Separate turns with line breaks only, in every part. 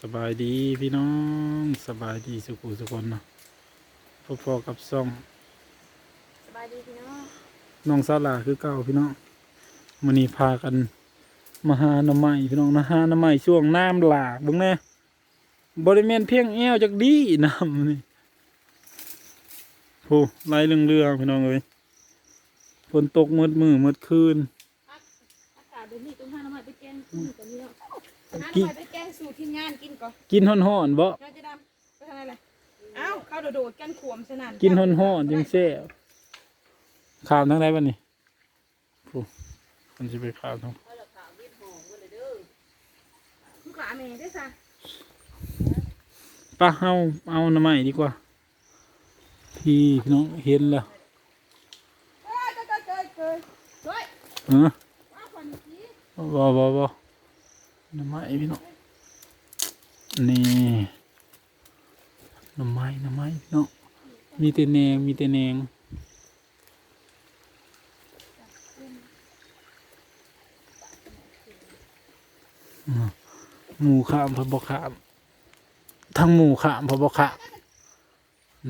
สบายดีพี่น้องสบายดีสุขุสุคนเนาะพอๆกับซ่อง
สบายดีพี่น้อง
น้องสาวหลาคือเก่าพี่น้องมันนี้พากันมาหาหน้ำใหม่พี่น้องนะหาหน้ำใหม่ช่วงน้ำหลากเบ้างแน่บริเวณเพียงแอวจากดีน้ำนี่โหไหลเรื่องเรื่องๆพี่น้องเอ้ยฝนตกมืดมือมืดคืน
อากาศเดี๋ยวนี้ต้องหาน้ำมันไปแกงกินกันนี่แล้วหา
กิ น
น้ำมันไปแกงสู่ทีมงานกินก่อน
กินห่อนๆบ่
เราจะดำไปทางไหนล่ะเอ้าข้าวโดดๆกันขวมสนั่น
กินห่อนๆยังแซ่บข้ามทั้งไรบ้านี่โหมันจะไปข้ามทั้ง
ลูกหลานแม่ได้ซะ
ป้าเอาเอาหน้ำใหม่ดีกว่า ที่พี่น้องเห็นแล้ว
เอ้ยเกยเกยเกยเฮ้ย
เออ
ว่าคนนี้
บ่บ่บ่ หน้ำใหม่พี่น้องนี่หน้ำใหม่หน้ำใหม่พี่น้องมีแต่แนงมีแต่แนงอืมหมูขามพะบกขามทั้งหมูขามพะบกขาม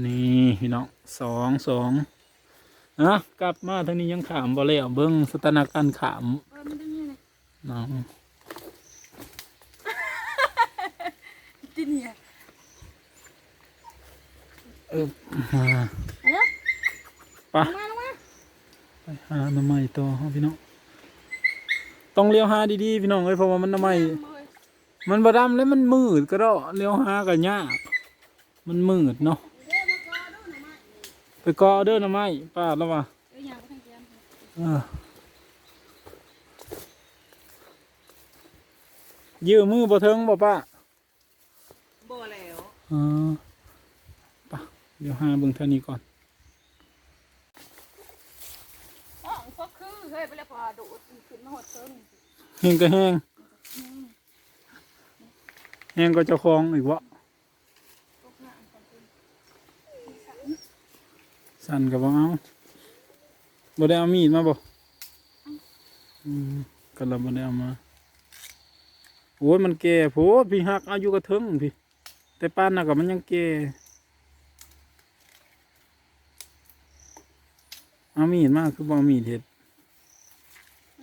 นี่พี่น้องสองสองอะกลับมาทางนี้ยังขามบ่แล้วเบิ้งสถานการณ์ขาม
เออมันจะนี่เลย
น้อง
ที่นี่อะ
เออมา
เอ้ย
ไปะ
ลงมาลงมา
ไปหาหน้ำใหม่ต่อเฮาพี่น้องต้องเลี้ยวหาดีๆพี่น้องเอ้ยเพราะว่ามันหน้ำใหม่
เลย
มันบดำแล้วมันมืดก็ได้เลี้ยวหากันยากมันมืดเนาะ
เด้อมากอดูหน่อยมา
ไปกอเด้อหน้ำใหม่ป้าแล้วว่า
เอ้ยอยากไปทางเกียน
เออยื้อมือบ่เทิงบ่ป้า
บ่แล้ว
เออไป่ะเดี๋ยวหาเบิ่งเท่านี้ก่อน
อ๋อก็คือเฮ้ยไปแล้วพอโดดขึ้นมาหดเติม
แห้งก็แห้งแห้งก็เจ้าของอีกวะ
ตกน้ำก่อนคุณ
สั่นกับบ่เอาบ่ได้เอามีดมาบ่อืมก็เราบ่ได้เอามาโอ้ยมันแก่โพดพี่หักอายุก็ถึงพี่ แต่ป้านน่ะก็มันยังแก่เอามีดมาคือบ่เอามีดเฮ็ด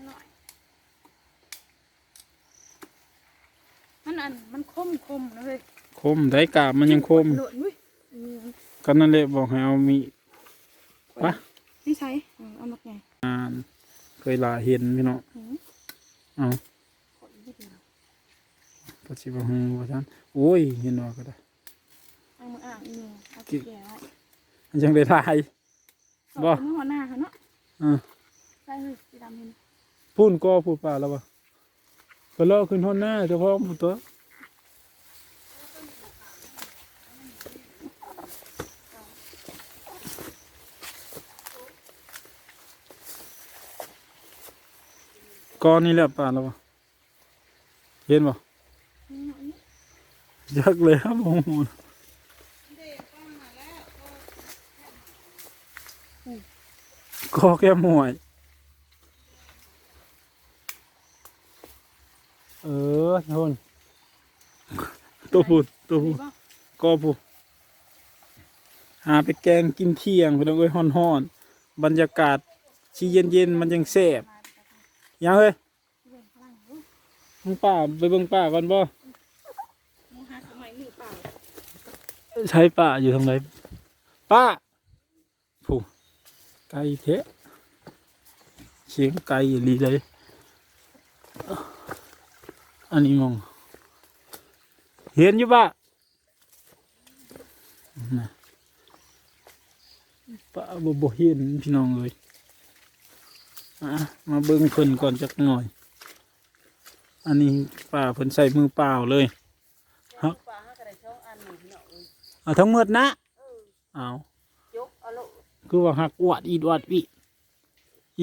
หน่อยมันอันมันคมคมๆนะเฮ้ย
คมได้กาบมันยังคม
โดดอุ้ยอืม
ก็นั่นแหละบอกให้เอามีดปะ
นี่ใช้อืมเอามาไง
อ่านเคยลาเห็นพี่น้อง
อืม
เอา
ขอนิดเดียว
ปัจจุบันว่าท่าน โอ้ยเห็นว่าก็ได้
เอามืออ่างอีกหนึ่งเอา
กิ
แก่ไว้
มันยังได้ทาย
สอ
บ่
บมือหัวหน้าเขาเนาะ
อ่า
ใช่เฮ้ยสีดำเห็น
พูนก็พูดป่าแล้วบ่ก็เลาะขึ้นห้องหน้าเจ้าของผู้ตัวก้อนนี่แหละป่าแล้วบ่เห็นบ่
อืมอันนี้
ยักเลยครับโอ้โหก็แก้มวย เออทุนตัวพูดตัวพูด
บ่
ก็พูดหาไปแกงกินเที่ยงไปเลยฮ้อนฮ้อนๆบรรยากาศชีเย็นเย็นมันยังแซ่บยังเฮ้ย
เบิ่งพลังดู
มึงป้าไปเบิ่งป้าก่อนบ่
มึงหาสมัยหนึ่งเปล่า
ใช้ป้าอยู่ทางไหนป้าผู้ไก่เทะเสียงไก่อีหลีเลยอันนี้มอง เห็นอยู่ป่ะน่ะป้าบ่บ่เห็นพี่น้องเลยมาเบิ่งเพิ่นก่อนจักหน่อย อันนี้ป้าเพิ่นใส่มือเปล่าเลย
เอา
ทั้งหมดนะ
เออ
เอา
ยกเอาโล
คือว่าหักอวดอีดอวดวิ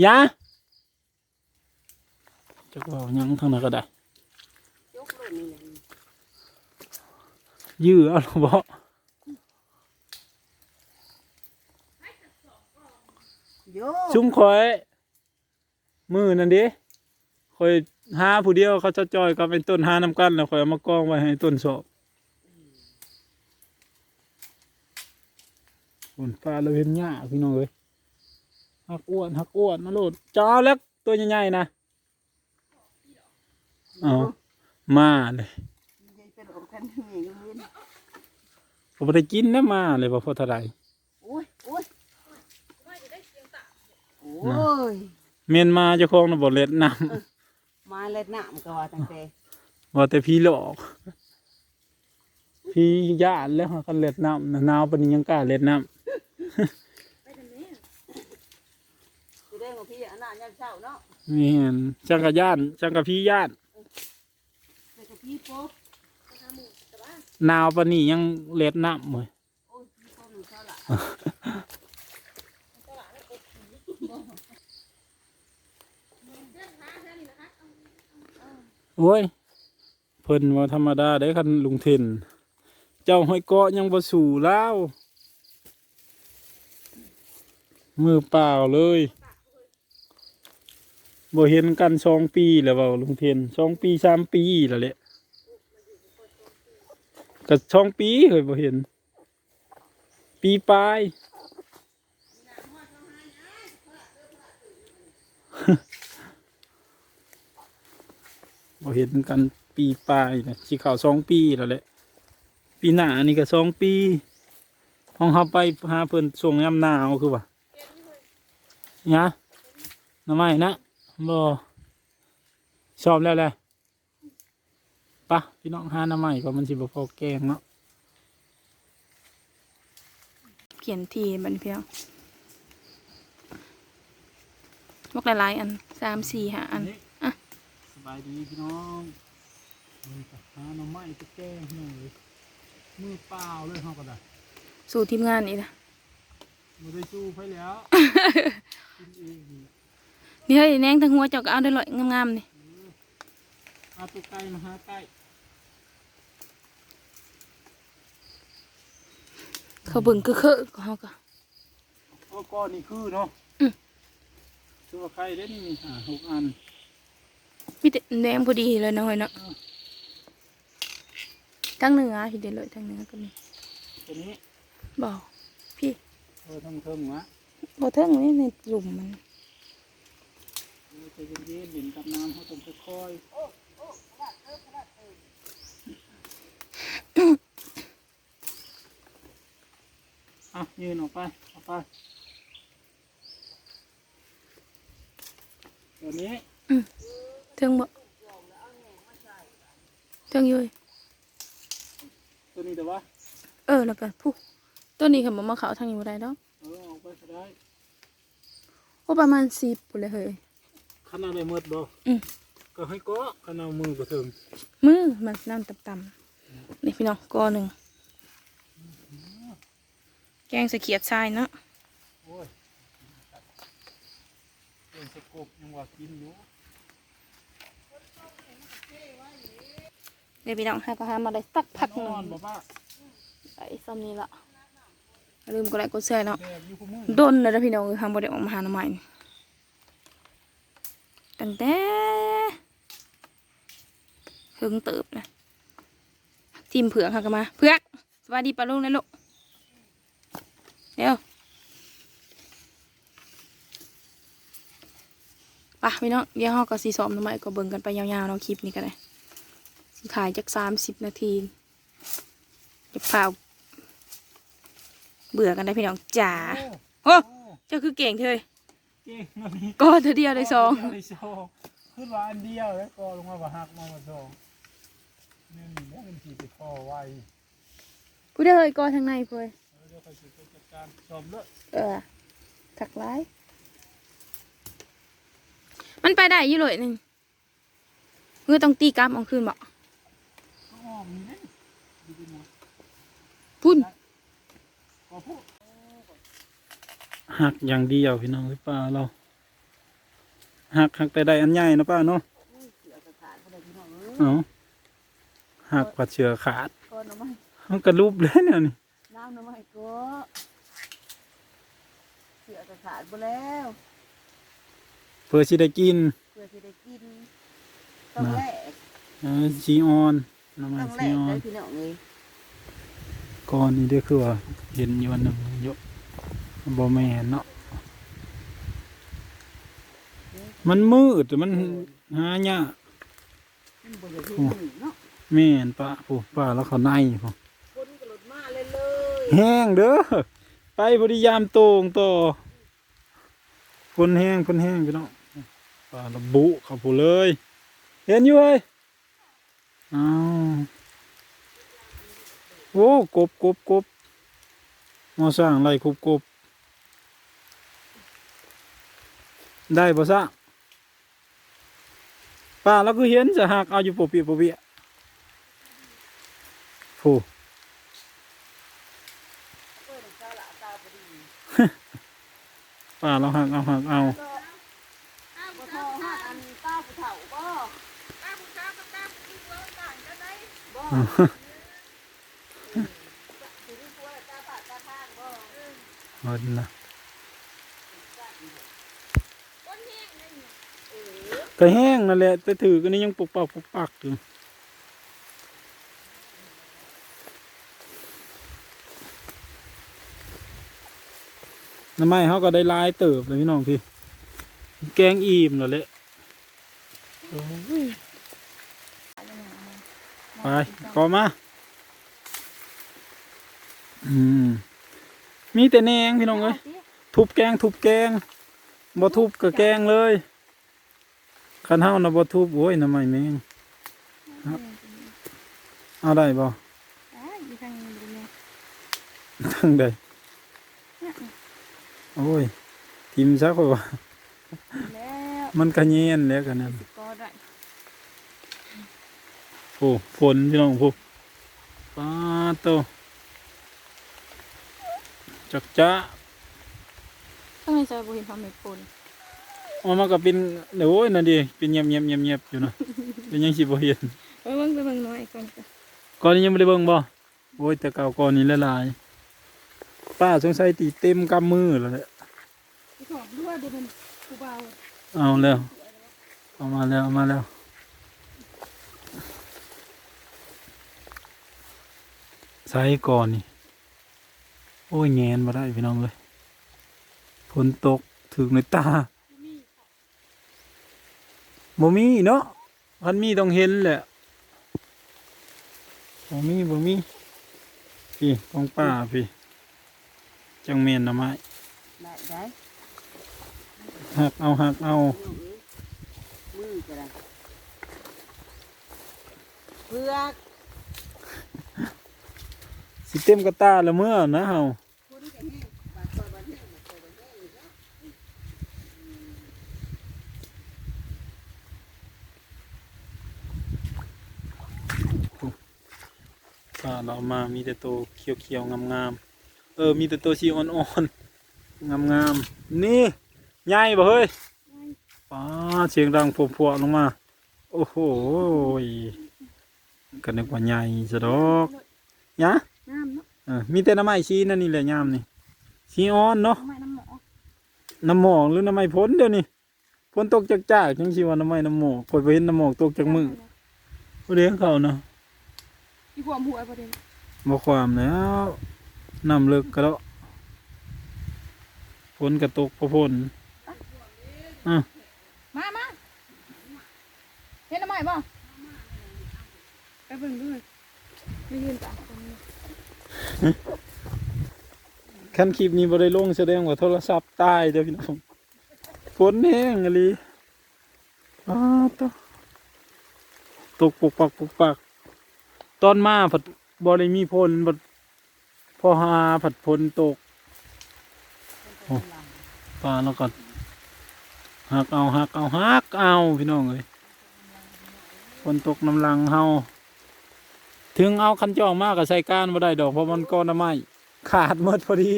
ยะจักว่าหยังทางนั้นก็ได้
ยกโลนี่
ยื้อเอาหรอบ่
โย
ชุ้มคอย มือนั่นดิคอยหาผู้เดียวเขาจะจอยกับไอ้ต้นหาน้ำกันแล้วคอยเอามากองไว้ให้ต้นสอบ ฝนฟ้าเราเห็นหญ้าพี่น้องเอ้ยหักอ้วนหักอ้วนมาโลดจ้าแล้วตัวใหญ่ๆนะเอามาเลย
ยังเป็นของกันมีเงิน
ผมบ่ได้กินนะมาเลยบ่พอเท่าไหร่
โอ้ยโอ้ย
ไม่ได้เสียงตา
โอ้ย
เมียนมาเจ้าของน่ะบ่เล็ดน้
มาเล็ดน้ำก็ว่าตั้งแต่ำ
ว่าแต่พี่หลอกพี่ญาติแล้วหากันเล็ดน้ำน่ะหนาวปานนี้ยังกล้าเล็ดน้ำ
ไปทางนี้
จะได้มาพี่อันนั้นยันเช้าเนาะ
นี่เห็นจังกะย่านจังกะพี่ญาติ
แต่กับพี่ปุ๊บ
ไปหาหมูแต่ว่า
หนาวปานนี้ยังเล็ดน้ำเลย
โอ้ยพี่ปุ๊บหนูเช้าละ
ตลาดนี่อบผีเดินหาแค่นี้นะคะ
โอ้ยเพิ่นว่าธรรมดาได้คันลุงเทนเจ้าห้อยเกาะยังบ่สู่แล้ว มือเปล่าเลยบ่เห็นกันสองปีแล้วเว่าลุงเทนสองปีสามปีแล้วแหละก็สองปีเคยบ่เห็น ปีปลายบ่เห็นกันปีปลายนะสิเข้าสองปีแล้วแหละ ปีหน้านี่ก็สองปีห้องเขาไปหาเพิ่นส่งยามหนาวคือว่า นี่ยน้ำไม้นะบ่ชอบแล้วแหละปะพี่น้องหาน้ำไม้ก็มันสิบ่พอแกงเนาะ
เขียนทีบันเพียงบอกหลายๆอันสามสี่ห้าอันอะ
สบายดีพี่น้องมือกับหาน้ำไม้จะแกงพี่น้องเลยมือเปล่าเลยเฮาก็ได้
สู่ทีมงานนี่นะ
บ่ได้สู้ไปแล้วกินเองนี่
นี่เฮ้ยแนงทั้งหัวเจ้าก็เอาได้เลยงามๆนี่
เอาตัวไก่มาหาไก่
เขาเบิ่งคือคือๆของเขาก็
โอ้ก้อนนี่คือเนาะ
อืม
ตัวไข่เล่นนี่อ่าหกอัน
มีแต่แดงพอดีเลยนะเฮ้ยเนาะทั้งเนื้อทีเดียวเลยทั้งเนื้อก็มี
ตัวนี้
บอกพี่
เออทั้งเทิงวะ
บอเทิงนี่ในหลุมมัน
เออใจเย็นๆเย็นกับน้ำเขาต้องค่อยๆอะยืนออกไปออกไปตัวนี้
เทิงบ่เทิงอยุย
ตัวนี้แต่ว่า
เออแล้วก็ผู้ ตัวนี้ค่ะบ่มาเขาทางนี้บ่ได้ดอก
เออออกไปก็ได้
โอ้ประมาณสิบพุ่นเลยเฮ้ย
ขนาดได้เมื่อบ่
อืม
ก็ให้เก็ขนาดมือก็ถึง
มือมันน้ำต่ำๆนี่พี่น้องกอหนึ่งแกงใส่เขียดทรายเนาะ
โอ้ยเรื่องสกบยังว่ากินอยู่
เดี๋ยวพี่น้องให้ก็หามาได้สักพักห
น
นึ่ง
อนบ่ป้า
ไอ้ซ้ำนี้ละอย่า ลืมกดไลค์กดแชร์เนาะ
แดดอยู่คู่มือ
โดนเลยนะพี่น้องทำบริออกมาหาหน่อไม้นี่ตั้งแต่เพิ่งเติบนะทีมเผือกค่ะกันมาเผือกสวัสดีปลาลุงนะลูกเร็วไปะพี่น้องเดี๋ยวเราก็สีซ้อมหน่อไม้ก็เบิ่งกันไปยาวๆเนาะคลิปนี้ก็ได้สีถ่ายจากสามสิบนาทีจะเผา เบื่อกันได้พี่น้องจ๋า
โอ้
โอ้เจ้าคือเก่งเธอ
เก่งนะนี่
ก็เธอเดียวได้สอง
ได้สองขึ้นมาอันเดียวแล้วก็ลงมาบ่หักมาบ่สองนี่นี่แล้วมันสิไปพอไว้
ผู้เดียวเลยก็ทางในเพื่อ
เออเดี๋ยวค่อยสิไปจัดการซ่อมเด้อ
เออถักร้ายมันไปได้อยี่เลยหนึ่งเมื่อต้องตีกลับเอาคืนบอก
ก็อ้อมนี่เด้ดูดินะ
พุ่น
ก็พูด หักอย่างเดียวพี่น้องหรือเปล่าเราหักหักแต่ได้อันใหญ่นะป้าเนาะ
เสือกระขาดบ่ได้พี่น้องเอ้ย
เอาหักกว่าเชือขาด
ก้อนหน่อไม้
มันกระลุบเลยเนี่ยนี่
น้ำหน่อไม้ก็เสือกระขาดบ่แล้ว
เพื่อสิได้กิน
เพื่อสิได้กินต้องแลก
เออชีออนน้ำมั
ต้
น
องแล
ชี
ก
ออ
ได้
น
พี่น้องเอ้ย
ก่อนนี้เด้อคือว่าเห็นอยู่วันหนึ่งอยกบ่แม่นเนาะมันมืดแต่มันหายาก
มันบ่อยากเห็นหมูเนาะ
แม่นป้าผู้ป้าแล้วเขาในผู้
คนกระโดดมาเลยเลย
แห้งเด้อไปพอดียามโตงต่อคนแห้งคนแห้งพี่น้องป้าระบุเขาผู้เลย เห็นอยู่เอ้ยอ้าว โอ้กบกบกบมอสร้างไรคุบกบได้ปะซะป้าแล้วก็เห็นจะหักเอาอยู่ปะเปียปะเปียผู้
เปิดเจ้าละตาพอดี
ป้าเราหักเอาหักเอา
บ่ทอฮอดอันตาผู้เฒ่าบ่
ตาผู้ชายกับตาผู้หญิงเราต่างกันไหม
บ่สิรู้ตัวตาปากตาข้างบ่
เงินนะ
คนแห้งเลยเนี่ย
ก็แห้งนั่นแหละแต่ถือกันนี้ยังปกปักปกปักอยู่น้ำไม้เขาก็ได้หลายเติบเลยพี่น้องพี่ แกงอิ่มแล้วแหละโอ้ยไปก็มา อืม มีแต่แหนงพี่น้องเอ้ยทุบแกงทุบแกงบ่ทุบก็แกงเลยคันเฮานะบ่ทุบโอ้ยน้ำไม้แมงครับเอาได้บ่
อ่าอยู่ทางนี้ดูเนี่ย
ทั้งใดโอ้ยทิมซะค่อยว่า
แล้ว
มันก็เย็นแล้วกันนั่น
ก็ได้
โอ้ฝนพี่น้องผู้ปาโต จักจ้า
ต้องให้ใส่บุหินทำเม็ดปูน
ออกมาก็เป็นเดี๋ยวโอ้ยนั่นดิเป็นเงียบเงียบเงียบเงียบอยู่เนาะ เป็นยังสิบ่เห็น
ไปเบิ่งไปเบิ่งหน่อยก่อนจ้ะ
ก่อนนี้ยังไม่ได้เบิ่งบ่โอ้ยแต่เก่าก่อนนี้ละลายป้าสงสัยตีเต็มกำมือแล้วแหละ
ที่ของด้วยเดี๋ยวเป็นผู้เบา
เอาแล้วเอามาแล้วเอามาแล้วใส่ก่อนนี่ โอ้ยแงนมาได้พี่น้องเลยฝนตกถึงในตาบ่มีเนาะพันมีต้องเห็นแหละบ่มีบ่มีพี่ของป้าพี่จังเมนหน่อไม้
ได้ได้
หักเอาหักเอา
มือก็ได้เพือก
สิเต็มกระตาละเมื่อนะเฮา
คนก็แห้งบาดคอยบาดแห้งบาดคอยบาดแห้งอยู่เนาะ
ป้า เรามามีแต่ตัวเขียวๆงามๆเออ มีแต่ตัวสีอ่อนๆงามๆนี่ใหญ่บ่เฮ้ยป้าเสียงดังพัวๆลงมา โอ้โหยก็นึกว่าใหญ่ซะดอกยะ
น้ำเนาะ
เออมีแต่น้ำไม้ชีนั่นนี่แหละยามนี่ชีอ่อนเนาะ
ทำไมน้ำหมอ
น้ำหมอกหรือน้ำไม้พ้นเดี๋ยวนี้พ้นตกจากจ้ากจังชีว่าน้ำไม้น้ำหมอกคอยไปเห็นน้ำหมอกตกจากมือบ่เลี้ยงเขาเนาะ
ที่ความหัวประเด็น
บ่ความแล้วน้ำเลิกก็แล้วฝนกระตกพอฝนอะ
มามาเห็นทำไมบ่ไปเบิ่งด้วยไม่ยืนจ้ะตรงนี้
คันคลิปนี้บ่ได้ลงแสดงว่าโทรศัพท์ตายเด้อพี่น้องฝนแห้งอีหลีอ้าวตวตกปุกปักปุกปักตอนมาผัด บ่ได้มีพลผัดพอหาผัดพลตกโอ้ปลาแล้วก็หักเอาหักเอาหักเอาพี่น้องเอ้ยฝนตกน้ำลังเฮาถึงเอาคันจองมากก็ใส่ก้านบ่ได้ดอกเพราะมันก้อนน้ำไม้ขาดหมดพอดี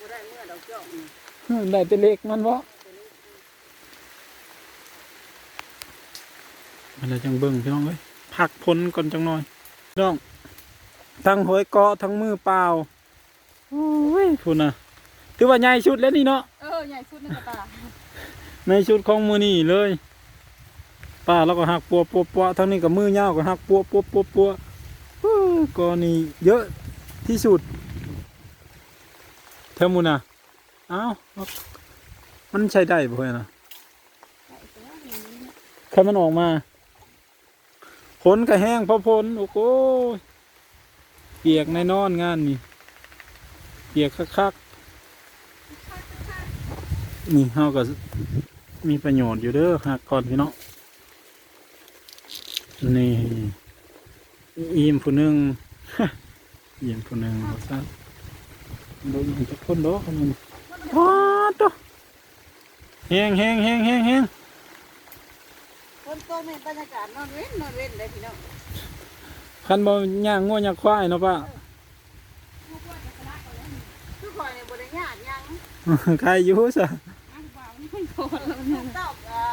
บ่ได้เมื่อดอกจอกนี่
อืมได้แต่เล็กมันวะอะไรจังเบิ่งพี่น้องเอ้ยพักพ้นก่อนจังหน่อยพี่ น้องทั้งหอยเกาะทั้งมือเปล่าโอ้ยพูดนะถือว่าใหญ่ชุดแล้วนี่เนาะ
เออใหญ่สุดในกระตา
ในชุดของมือนี่เลยป้าแล้วก็หักปัวปัวปัวทั้งนี้กับมือยาวก็หักปัวปัวปัวปัวฮู้ก็นี่เยอะที่สุดถวหมูน่ะเอ้ามันใช้ได้บ่เฮ้ยนะแค่มันออกมา ผลก็แห้งเพราะผลโอ้โหเปียกในนอนงานนี่เปียกคักๆนี่เฮาก็มีประโยชน์อยู่เด้อหักก่อนพี่น้องนี่อิ่มผู้นึงอิ่มผู้นึงบ่ซักโดนอีกคนด้อคนนึงว้าตัวแห้งแห้งแห้งแห้งแห้ง
คนโตในบรรยากาศนอนเว้นนอนเว้นได้พี่น้อง
คันบ่ย่างงัวย่างควายเนาะป้า
ทุกคนในบริญาตยัง
ใครอยู่ซะ
ลูกเต้าอะ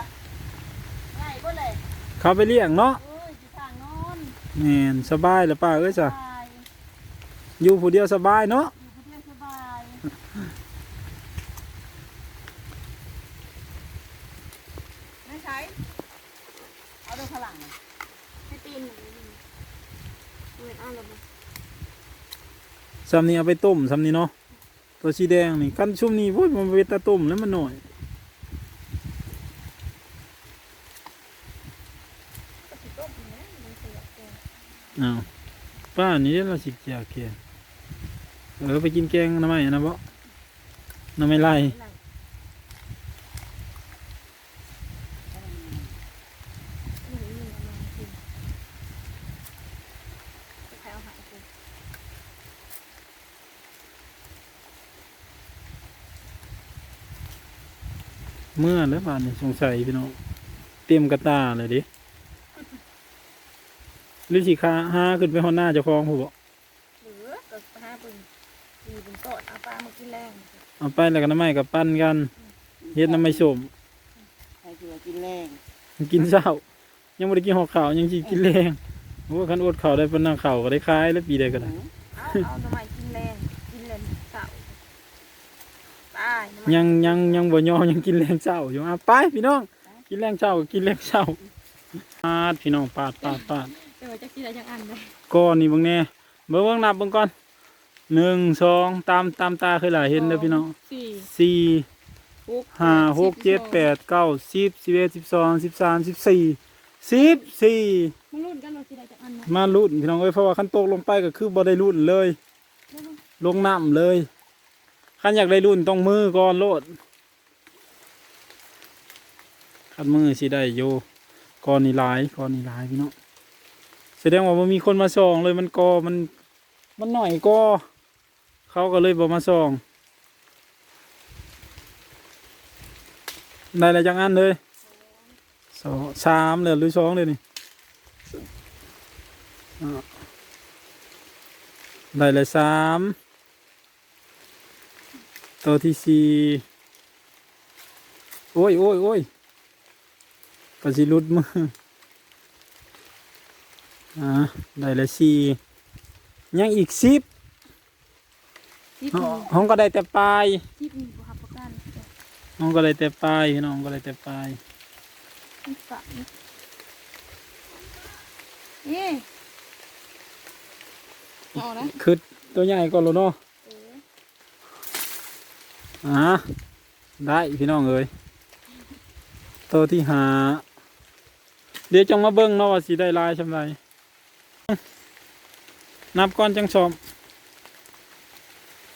ง่ายบ่เลย
เขาไปเลี้ยงเนาะ
เอ้ยอยู่ทางนอน
แม่นสบายแล้วป้าเอ้ย
ส
จ้ะ
บาย
อยู่ผู้เดียวสบายเนาะ
อยู่คนเดียวสบายไม่ใช่เอาดูพลังหน่อย
ให้ตีนเหมือนเอาละบ่
ซำนี้เอาไปต้มซำนี้เนาะตัวสีแดงนี่กันชุ่มนี้โว้ยมันเป็นตาต้มแล้วมันหน่อย
ก็สิต้มอยู่นะมันเสียแกง
อ้าวป้านี่เราสิแจกแกงเออไปกินแกงหน้ำไม้นะบ่หน้ำไม้ไล่
ไหนนี่นี่เอามากินจะใครเอาหายกู
เมื่อแล้วป่านนี่สงสัยพี่น้องเตรียมกระตาเลยดิหรือสิคาหาขึ้นไปหอหน้าเจ้าของผู้บ่
หรือก็หาเป็นดีเป็นโตดเอาปลามากินแรง
เอาไปแล้วก็น้ำไม้กับปั้นกันเฮ็ดน้ำไม้ส้ม
ใครเชื่อกินแรง
กินเช้า ยังไม่ได้กินหอกขาวยังสิกินแรงโอ้คันอดข้าวได้ปานนังข้าวก็ได้คายแล้วปีใดก็ได้
เอาเอาทำไมกินแรงกินแรงเต่าตายทำไม
ยังยังยังบ่ยอมยังกินแรงเช้าอยู่อะไปพี่น้อง กินแรงเช้าก็กินแรงเช้าปาดพี่น้องปาดปาดปาด
เดี๋ยวจะกินอะไรจังอันเลย
ก้อนนี่เบิ่งแน่เบิ่งเบิ่งนับเบิ่งก่อนหนึ่งสองตามตามตาเคยหลายเห็นเด้อพี่น้อง
สี่
สี่
หก
ห้าหกเจ็ดแปดเก้าสิบสิบเอ็ดสิบสองสิบสามสิบสี่สิบสี่
มึงรุ่นกันเรากินอะไรจังอันนะ
มาลุ่นพี่น้องเอ้ยเพราะว่าคันตกลงไปก็คือบ่ได้ลุ่นเลย ลงน้ำเลย คันอยากได้รุ่นต้องมือก่อนโลดคันมือสิได้อยู่ก่อนนี่ลายก่อนนี่ลายพี่น้องแสดงว่ามันมีคนมาส่องเลยมันกอมัน มันหน่อยกอเขาก็เลยบ่มาส่องได้อะไรจังอันเลยสองสามเลยหรือสองเลยนี่ได้เลยสาม ตัวที่สี่โอ้ยโอ้ยโอ้ยก็สิหลุดมืออ่าได้เลยสี่ยังอีกสิบ
สิบ
ห้องก็ได้แต่ปลาย
สิบมีบุหับประกัน
ห้องก็ได้แต่ปลายพี่น้องก็ได้แต่ปลาย
มันสามเอ๊ะเอาละ
คือตัวใหญ่ก่อนแล้วเนาะ
เออ
อ่าได้พี่น้องเอ้ยตัวที่หา เดี๋ยวจงมาเบิ้งเนาะว่าสิได้ลายชำไรนับก่อนจังชม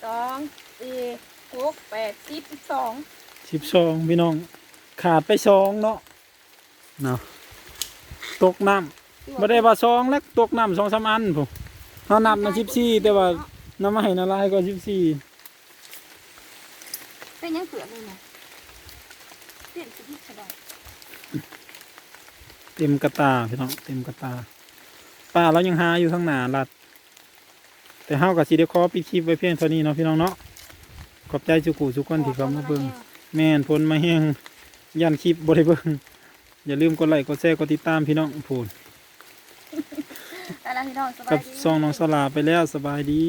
สองสี่หกแปดสิบสิบสอง
สิบสองพี่น้อง ขาดไปสองเนาะเนาะตกน้ำไม่ได้ว่าสองแล้วตกน้ำสองสามอันผมเขานับนะสิบสี่แต่ว่าน้ำไม่ละลายก็สิบสี่
เป็นยังเปลือกเลยนะเปลี่ยนสิบกระดาษ
เต็มกระตาพี่น้องเต็มกระตาป้าเรายังหาอยู่ข้างหน้าลัด แต่เฮากับสีเดคอปิดคลิปไว้เพียงเท่านี้เนาะพี่น้องเนาะขอบใจสุกุสุกคนที่เขามาเบิ่งแม่นพลมาแห้งยันคลิปบ่ได้เบิ่งอย่าลืมกดไลค์กดแชร์กดติดตามพี่น้องพูน
อะไรพี่น้องสบาย
กับ
ดี
ซองน้องสลาไปแล้วสบายดี